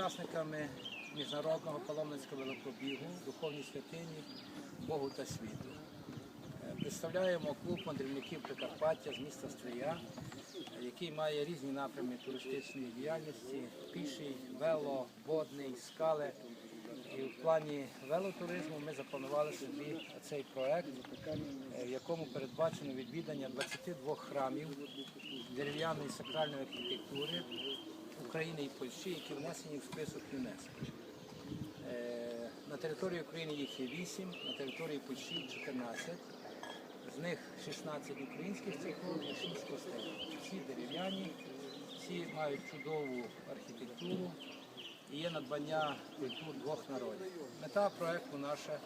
учасниками міжнародного паломницького великобігу, духовній святині, Богу та світу. Е, Представляємо клуб мандрівників Прикарпаття з міста Стрия, е, який має різні напрями туристичної діяльності: піший, вело, водний, скали. І в плані велотуризму ми запланували собі цей проект, е, в якому передбачено відвідання 22 храмів дерев'яної сакральної архітектури України і Польщі, які внесені в список ЮНЕСКО. Е, На території України їх є 8, на території Польщі 14. З них 16 українських церков і 6 костелів. Всі дерев'яні, всі мають чудову архітектуру і є надбання культур двох народів. Мета проекту наша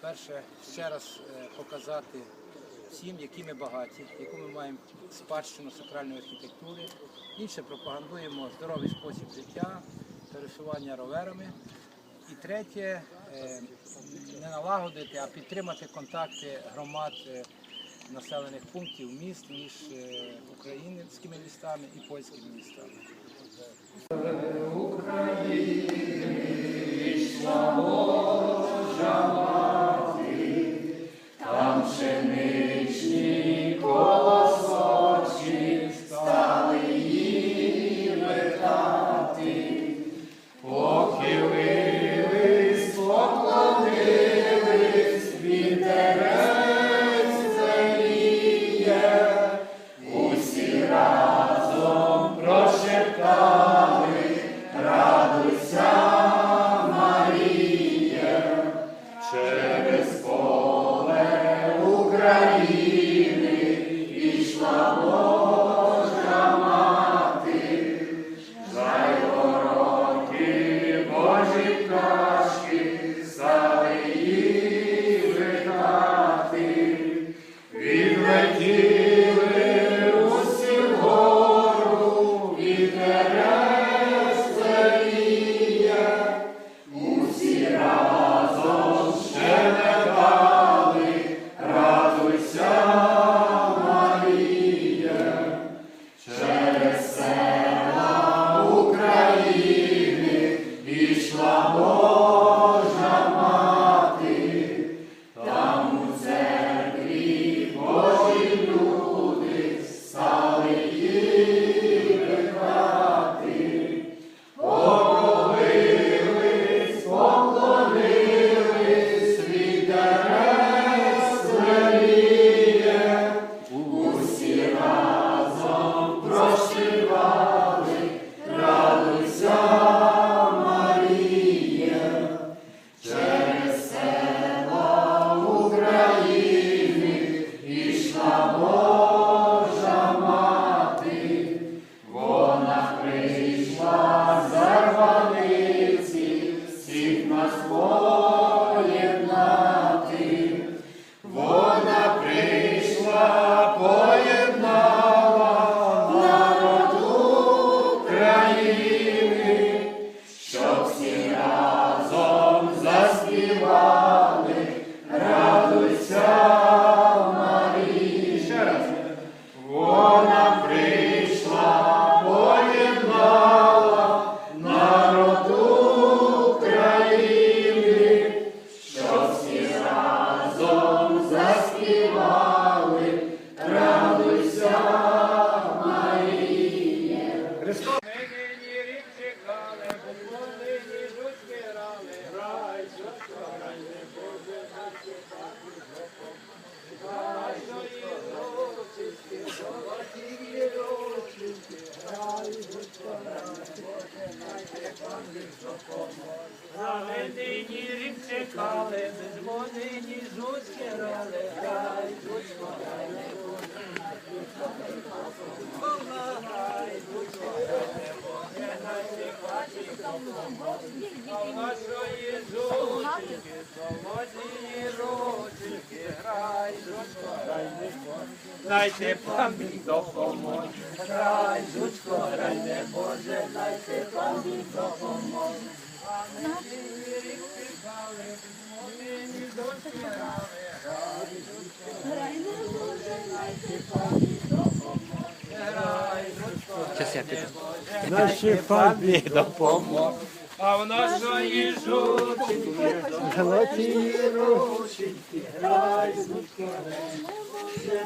перше ще раз е, показати всім, які ми багаті, яку ми маємо спадщину сакральної архітектури. Інше пропагандуємо здоровий спосіб життя, пересування роверами. І третє е, не налагодити, а підтримати контакти громад е, населених пунктів міст між е, українськими містами і польськими містами. Нині рік чекали, без води ні жуть скорай, не буде. Помагай, жуть скорай, не буде, най ти допоможе. А нашої жученьки, солодії рученьки, грай, жуть скорай, не буде. Дайте пан мій допоможе, грай, жуть скорай, не може, дайте пан мій допоможе. Наші пам'ять допоможе. А в нашої жученьки золоті рученьки, грай, жучко,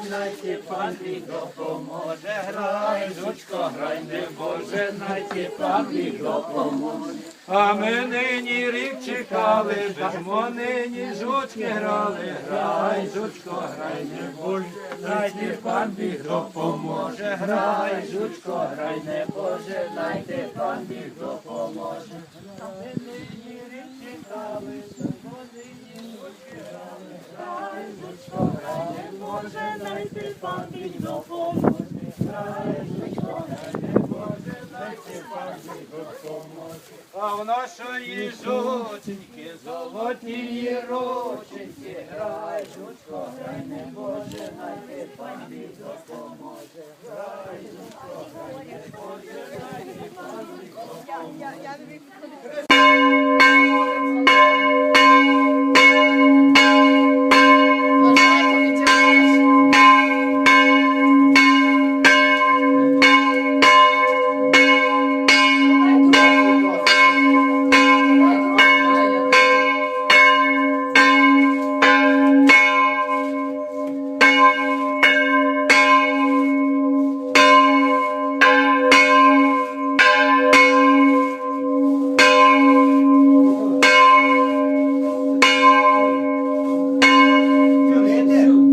Знайте, пан Бог допоможе, грай, жучко, грай, не Боже, знайте, пан Бог допоможе. А ми нині рік чекали, жмо нині жучки грали, грай, жучко, грай, не Боже, знайте, пан Бог допоможе, грай, жучко, грай, не Боже, знайте, пан Бог допоможе. А ми нині рік чекали, Боже, допоможе, грай, жучко, грай, не Боже, знайте, пан Бог. А в нашої жученьки золоті рученьки, грай, жучко, грай, не Боже, знайте, пан допоможе, грай, жучко, грай, не Боже, знайте, пан Бог допоможе.